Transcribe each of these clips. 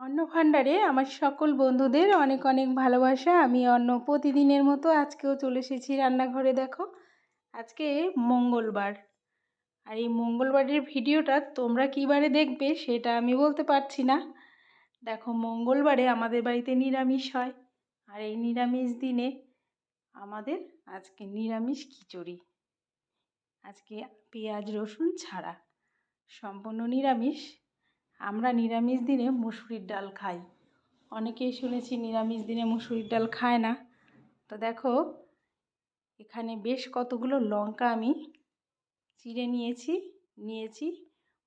অন্ন ভাণ্ডারে আমার সকল বন্ধুদের অনেক অনেক ভালোবাসা। আমি অন্য প্রতিদিনের মতো আজকেও চলে এসেছি রান্নাঘরে, দেখো। আজকে মঙ্গলবার। আর এই মঙ্গলবারের ভিডিওটা তোমরা বারে দেখবে সেটা আমি বলতে পারছি না। দেখো, মঙ্গলবারে আমাদের বাড়িতে নিরামিষ হয়। আর এই নিরামিষ দিনে আমাদের আজকে নিরামিষ খিচুড়ি। আজকে পেঁয়াজ রসুন ছাড়া। সম্পূর্ণ নিরামিষ। আমরা নিরামিষ দিনে মুসুরির ডাল খাই। অনেকেই শুনেছি নিরামিষ দিনে মুসুরির ডাল খায় না। তো দেখো, এখানে বেশ কতগুলো লঙ্কা আমি চিড়ে নিয়েছি নিয়েছি,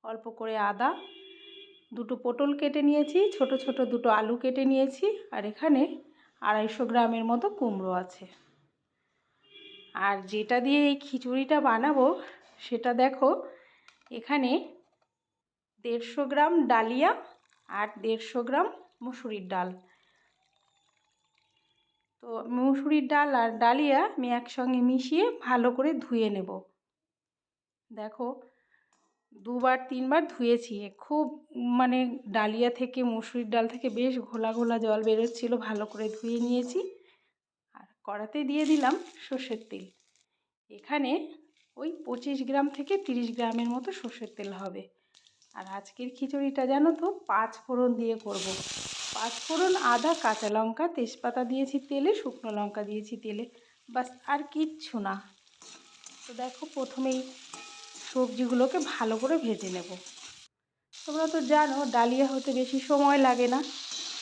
অল্প করে আদা, দুটো পটল কেটে নিয়েছি, ছোট ছোট দুটো আলু কেটে নিয়েছি, আর এখানে আড়াইশো গ্রামের মতো কুমড়ো আছে। আর যেটা দিয়ে এই খিচুড়িটা বানাবো, সেটা দেখো, এখানে দেড়শো গ্রাম ডালিয়া আর দেড়শো গ্রাম মুসুরির ডাল। তো মুসুরির ডাল আর ডালিয়া আমি একসঙ্গে মিশিয়ে ভালো করে ধুয়ে নেব। দেখো, দুবার তিনবার ধুয়েছি। খুব মানে ডালিয়া থেকে, মুসুরির ডাল থেকে বেশ ঘোলা ঘোলা জল বেরোচ্ছিলো, ভালো করে ধুয়ে নিয়েছি। আর কড়াতে দিয়ে দিলাম সর্ষের তেল। এখানে ওই পঁচিশ গ্রাম থেকে তিরিশ গ্রামের মতো সর্ষের তেল হবে। আর আজকের খিচুড়িটা জানো তো, পাঁচ ফোড়ন দিয়ে করব। পাঁচ ফোড়ন আদা, কাঁচা লঙ্কা, তেজপাতা দিয়েছি তেলে, শুকনো লঙ্কা দিয়েছি তেলে। বাস, আর কিচ্ছু না। তো দেখো প্রথমেই সবজিগুলোকে ভালো করে ভেজে নেব। তোমরা তো জানো, ডালিয়া হতে বেশি সময় লাগে না।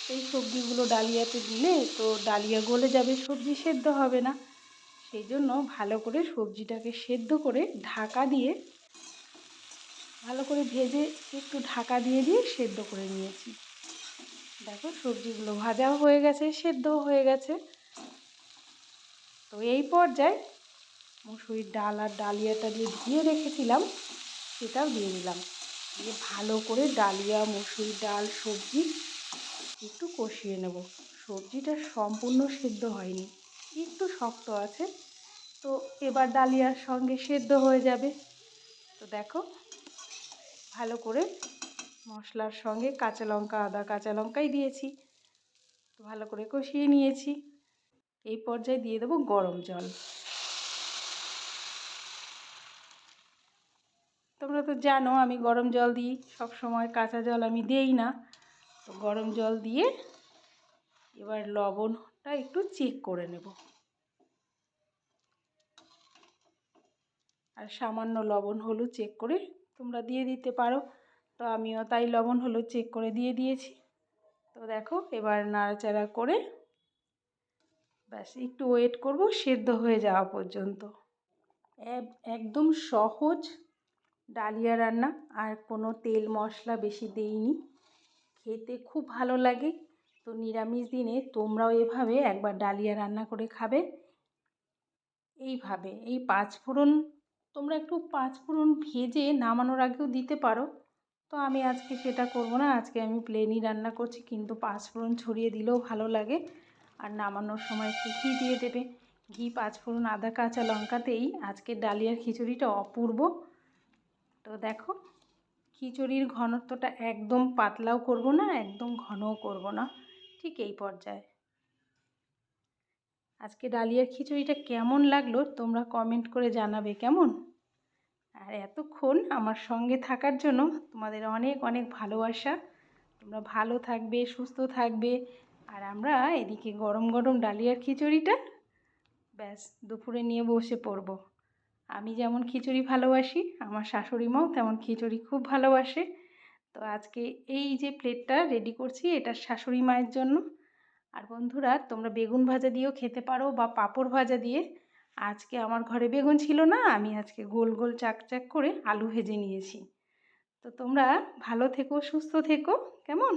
এই সবজিগুলো ডালিয়াতে দিলে তো ডালিয়া গলে যাবে, সবজি সেদ্ধ হবে না। সেই জন্য ভালো করে সবজিটাকে সেদ্ধ করে ঢাকা দিয়ে ভালো করে ভেজে একটু ঢাকা দিয়ে দিয়ে সেদ্ধ করে নিয়েছি। দেখো সবজিগুলো ভাজাও হয়ে গেছে, সেদ্ধও হয়ে গেছে। তো এই পর্যায়ে মুসুরির ডাল আর ডালিয়াটা দিয়ে ধুয়ে রেখেছিলাম, সেটাও দিয়ে দিলাম। দিয়ে ভালো করে ডালিয়া, মুসুরির ডাল, সবজি একটু কষিয়ে নেব। সবজিটা সম্পূর্ণ সেদ্ধ হয়নি, একটু শক্ত আছে। তো এবার ডালিয়ার সঙ্গে সেদ্ধ হয়ে যাবে। তো দেখো ভালো করে মশলার সঙ্গে কাঁচা লঙ্কা, আদা কাঁচা লঙ্কাই দিয়েছি। ভালো করে কষিয়ে নিয়েছি। এই পর্যায়ে দিয়ে দেবো গরম জল। তোমরা তো জানো, আমি গরম জল দিই। সব সময় কাঁচা জল আমি দেই না। তো গরম জল দিয়ে এবার লবণটা একটু চেক করে নেব। আর সামান্য লবণ, হলুদ চেক করে তোমরা দিয়ে দিতে পারো। তো আমিও তাই লবণ, হলুদ চেক করে দিয়ে দিয়েছি। তো দেখো, এবার নাড়াচাড়া করে ব্যাস, একটু ওয়েট করব, সেদ্ধ হয়ে যাওয়া পর্যন্ত। একদম সহজ ডালিয়া রান্না, আর কোনো তেল মশলা বেশি দেইনি। খেতে খুব ভালো লাগে। তো নিরামিষ দিনে তোমরাও এভাবে একবার ডালিয়া রান্না করে খাবে। এইভাবে, এই পাঁচ ফোড়ন তোমরা একটু পাঁচ ফোড়ন ভেজে নামানোর আগেও দিতে পারো। তো আমি আজকে সেটা করব না, আজকে আমি প্লেনই রান্না করছি, কিন্তু পাঁচ ফোড়ন ছড়িয়ে দিলেও ভালো লাগে। আর নামানোর সময় একটু ঘি দিয়ে দেবে। ঘি, পাঁচ ফোড়ন, আদা, কাঁচা লঙ্কাতেই আজকে ডালিয়ার খিচুড়িটা অপূর্ব। তো দেখো, খিচুড়ির ঘনত্বটা একদম পাতলাও করব না, একদম ঘনও করব না। ঠিক এই পর্যায়ে। আজকে ডালিয়ার খিচুড়িটা কেমন লাগল তোমরা কমেন্ট করে জানাবে, কেমন? আর এতক্ষণ আমার সঙ্গে থাকার জন্য তোমাদের অনেক অনেক ভালোবাসা। তোমরা ভালো থাকবে, সুস্থ থাকবে। আর আমরা এদিকে গরম গরম ডালিয়ার খিচুড়িটা ব্যাস দুপুরে নিয়ে বসে পড়ব। আমি যেমন খিচুড়ি ভালোবাসি, আমার শাশুড়ি মাও তেমন খিচুড়ি খুব ভালোবাসে। তো আজকে এই যে প্লেটটা রেডি করছি, এটা শাশুড়ি মায়ের জন্য। আর বন্ধুরা, তোমরা বেগুন ভাজা দিয়েও খেতে পারো বা পাঁপড় ভাজা দিয়ে। আজকে আমার ঘরে বেগুন ছিল না, আমি আজকে গোল গোল চাক চাক করে আলু ভেজে নিয়েছি। তো তোমরা ভালো থেকো, সুস্থ থেকো, কেমন?